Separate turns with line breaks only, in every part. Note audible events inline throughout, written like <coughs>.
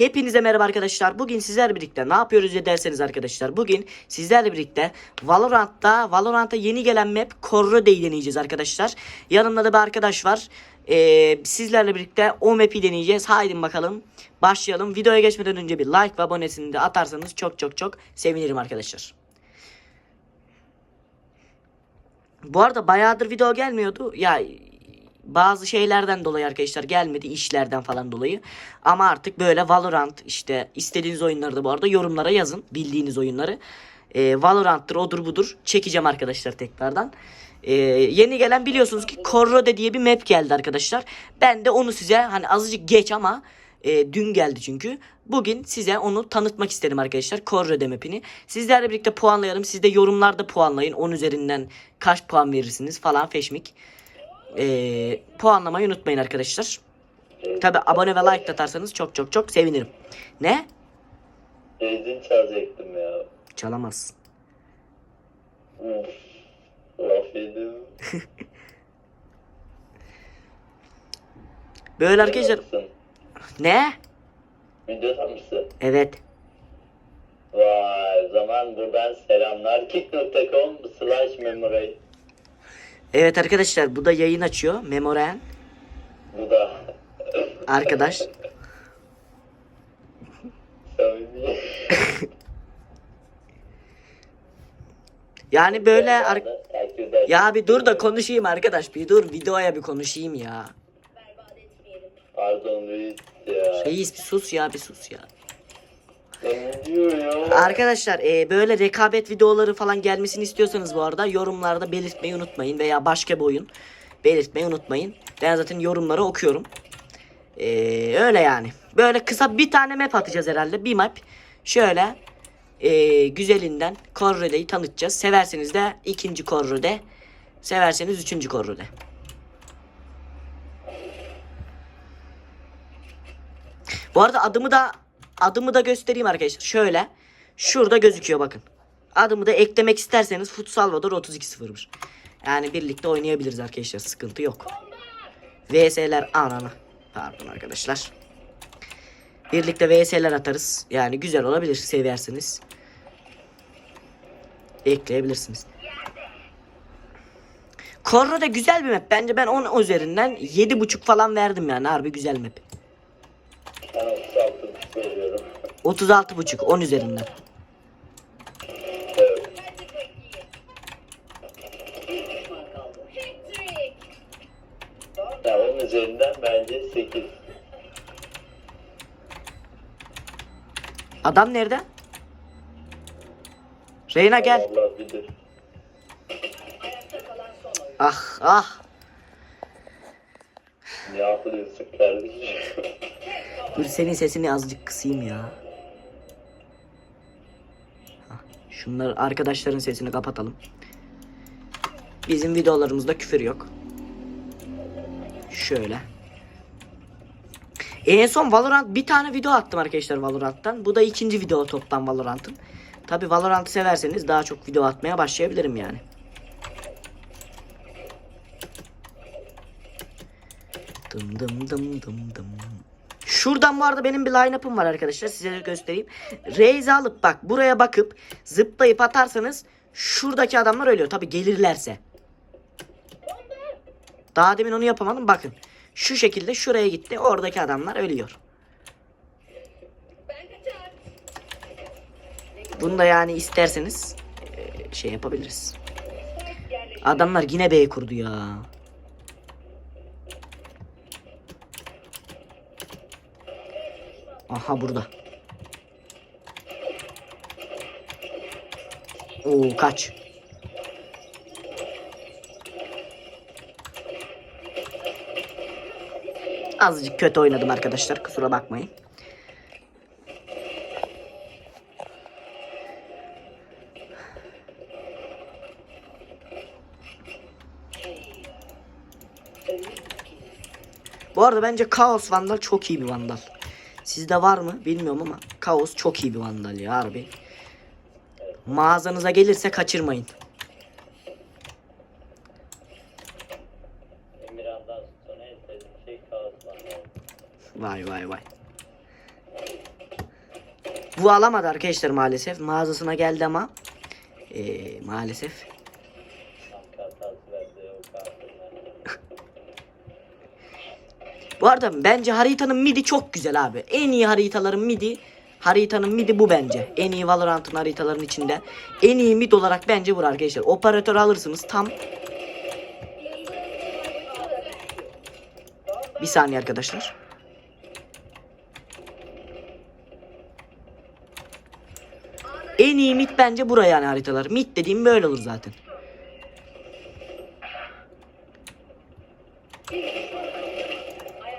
Hepinize merhaba arkadaşlar. Bugün sizlerle birlikte ne yapıyoruz diye derseniz arkadaşlar. Bugün sizlerle birlikte Valorant'ta Valorant'a yeni gelen map Corrode'yi deneyeceğiz arkadaşlar. Yanımda da bir arkadaş var. Ee, sizlerle birlikte o map'i deneyeceğiz. Haydi bakalım başlayalım. Videoya geçmeden önce bir like ve abonesini de atarsanız çok çok çok sevinirim arkadaşlar. Bu arada bayağıdır video gelmiyordu. Ya bazı şeylerden dolayı arkadaşlar gelmedi işlerden falan dolayı. Ama artık böyle Valorant işte istediğiniz oyunları da bu arada yorumlara yazın bildiğiniz oyunları. Ee, Valorant'tır odur budur çekeceğim arkadaşlar tekrardan. Ee, yeni gelen biliyorsunuz ki Corrode diye bir map geldi arkadaşlar. Ben de onu size hani azıcık geç ama e, dün geldi çünkü. Bugün size onu tanıtmak istedim arkadaşlar. Corrode map'ini. Sizlerle birlikte puanlayalım. Siz de yorumlarda puanlayın. 10 üzerinden kaç puan verirsiniz falan feşmik. E, puanlamayı unutmayın arkadaşlar. Tabi abone ve like atarsanız çok çok çok sevinirim. Ne?
Benzin çalacaktım ya.
Çalamazsın.
Uf. Laf <laughs> yedim.
Böyle arkadaşlar.
Mısın?
Ne?
Videoda mısın?
Evet.
Vay zaman buradan selamlar. Kick.com slash memory.
Evet arkadaşlar bu da yayın açıyor. Memoren
Bu da
arkadaş. <laughs> Yani böyle ar- ya bir dur da konuşayım arkadaş. Bir dur videoya bir konuşayım ya.
Pardon reis ya.
Reis bir sus ya bir sus ya. Arkadaşlar e, böyle rekabet videoları falan gelmesini istiyorsanız bu arada yorumlarda belirtmeyi unutmayın veya başka bir oyun belirtmeyi unutmayın. Ben zaten yorumları okuyorum. E, öyle yani. Böyle kısa bir tane map atacağız herhalde. Bir map. Şöyle e, güzelinden Corrode'yi tanıtacağız. Severseniz de ikinci Corrode. Severseniz üçüncü Corrode. Bu arada adımı da adımı da göstereyim arkadaşlar. Şöyle. Şurada gözüküyor bakın. Adımı da eklemek isterseniz Foot Salvador 3201. Yani birlikte oynayabiliriz arkadaşlar. Sıkıntı yok. VS'ler ananı. Pardon arkadaşlar. Birlikte VS'ler atarız. Yani güzel olabilir severseniz. Ekleyebilirsiniz. Korra da güzel bir map. Bence ben 10 üzerinden 7.5 falan verdim yani. Harbi güzel map. 36.5 10 üzerinden.
Ya onun üzerinden bence 8.
Adam nerede? Reyna gel.
Allah bilir.
Ah ah.
Ne yapıyorsun kardeşim?
Dur senin sesini azıcık kısayım ya. Şunları arkadaşların sesini kapatalım. Bizim videolarımızda küfür yok. Şöyle. En son Valorant bir tane video attım arkadaşlar Valorant'tan. Bu da ikinci video toptan Valorant'ın. Tabi Valorant'ı severseniz daha çok video atmaya başlayabilirim yani. Dım dım dım dım dım. Şuradan bu arada benim bir line-up'ım var arkadaşlar. Size göstereyim. Raze alıp bak buraya bakıp zıplayıp atarsanız şuradaki adamlar ölüyor. Tabi gelirlerse. Daha demin onu yapamadım. Bakın. Şu şekilde şuraya gitti. Oradaki adamlar ölüyor. Bunu da yani isterseniz şey yapabiliriz. Adamlar yine B kurdu ya. Aha burada. Oo kaç. Azıcık kötü oynadım arkadaşlar. Kusura bakmayın. Bu arada bence Kaos Vandal çok iyi bir Vandal. Sizde var mı bilmiyorum ama Kaos çok iyi bir Vandal ya harbi. Mağazanıza gelirse kaçırmayın. Vay vay vay. Bu alamadı arkadaşlar maalesef. Mağazasına geldi ama ee, maalesef.
Kart hatası verdi o kartını.
Bu arada bence haritanın midi çok güzel abi. En iyi haritaların midi haritanın midi bu bence. En iyi Valorant'ın haritaların içinde. En iyi mid olarak bence bu arkadaşlar. Operatör alırsınız tam. Bir saniye arkadaşlar. En iyi mid bence buraya yani haritalar. Mid dediğim böyle olur zaten.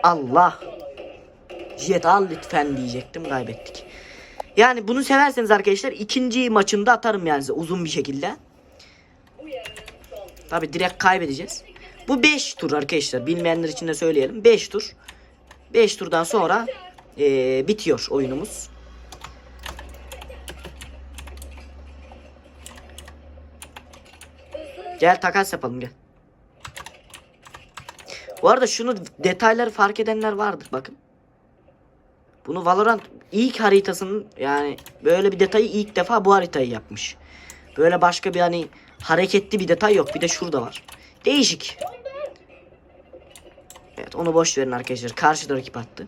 Allah. Jet al lütfen diyecektim kaybettik. Yani bunu severseniz arkadaşlar ikinci maçında atarım yani size uzun bir şekilde. Tabi direkt kaybedeceğiz. Bu 5 tur arkadaşlar bilmeyenler için de söyleyelim. 5 tur. 5 turdan sonra eee, bitiyor oyunumuz. Gel takas yapalım gel. Bu arada şunu detayları fark edenler vardır bakın. Bunu Valorant ilk haritasının yani böyle bir detayı ilk defa bu haritayı yapmış. Böyle başka bir hani hareketli bir detay yok. Bir de şurada var. Değişik. Evet onu boş verin arkadaşlar. Karşıda rakip attı.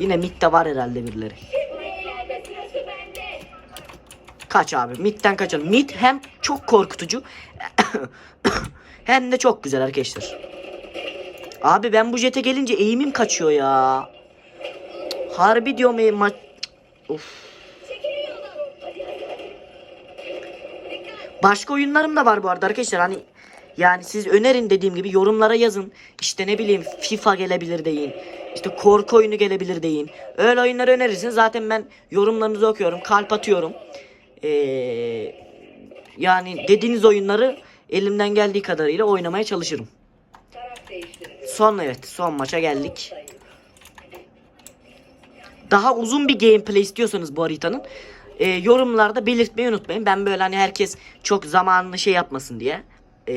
Yine midde var herhalde birileri. Kaç abi. Mid'den kaçalım. Mid hem çok korkutucu <coughs> hem de çok güzel arkadaşlar. Abi ben bu jete gelince eğimim kaçıyor ya. Harbi diyorum eğim maç. Of. Başka oyunlarım da var bu arada arkadaşlar. Hani yani siz önerin dediğim gibi yorumlara yazın. İşte ne bileyim FIFA gelebilir deyin. İşte korku oyunu gelebilir deyin. Öyle oyunları önerirsiniz. Zaten ben yorumlarınızı okuyorum. Kalp atıyorum. Ee, yani dediğiniz oyunları elimden geldiği kadarıyla oynamaya çalışırım. Son evet son maça geldik. Daha uzun bir gameplay istiyorsanız bu haritanın e, yorumlarda belirtmeyi unutmayın. Ben böyle hani herkes çok zamanını şey yapmasın diye e,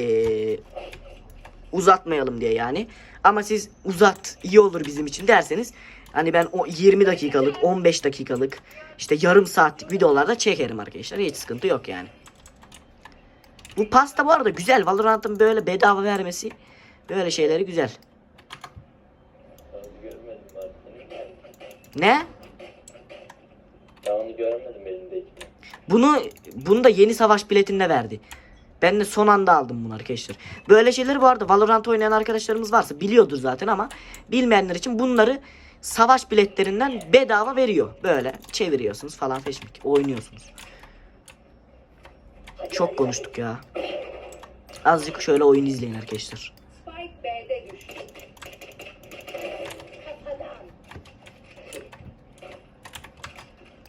uzatmayalım diye yani. Ama siz uzat iyi olur bizim için derseniz hani ben o 20 dakikalık 15 dakikalık işte yarım saatlik videolarda çekerim arkadaşlar. Hiç sıkıntı yok yani. Bu pasta bu arada güzel. Valorant'ın böyle bedava vermesi böyle şeyleri güzel. Ne?
Ben onu görmedim elindekini.
Bunu bunu da yeni savaş biletinde verdi. Ben de son anda aldım bunu arkadaşlar. Böyle şeyleri bu arada Valorant oynayan arkadaşlarımız varsa biliyordur zaten ama bilmeyenler için bunları savaş biletlerinden bedava veriyor. Böyle çeviriyorsunuz falan feşmik oynuyorsunuz. Çok konuştuk ya. Azıcık şöyle oyun izleyin arkadaşlar.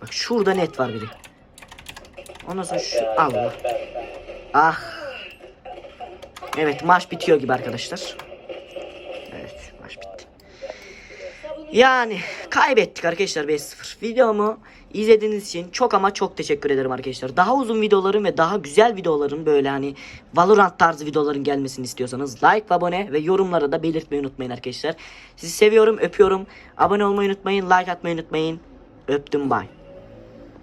Bak şurada net var biri. Ondan sonra şu Allah. Ah. Evet maç bitiyor gibi arkadaşlar. Evet maç bitti. Yani kaybettik arkadaşlar 5-0. Videomu izlediğiniz için çok ama çok teşekkür ederim arkadaşlar. Daha uzun videoların ve daha güzel videoların böyle hani Valorant tarzı videoların gelmesini istiyorsanız like abone ve yorumlara da belirtmeyi unutmayın arkadaşlar. Sizi seviyorum, öpüyorum. Abone olmayı unutmayın, like atmayı unutmayın. Öptüm bye.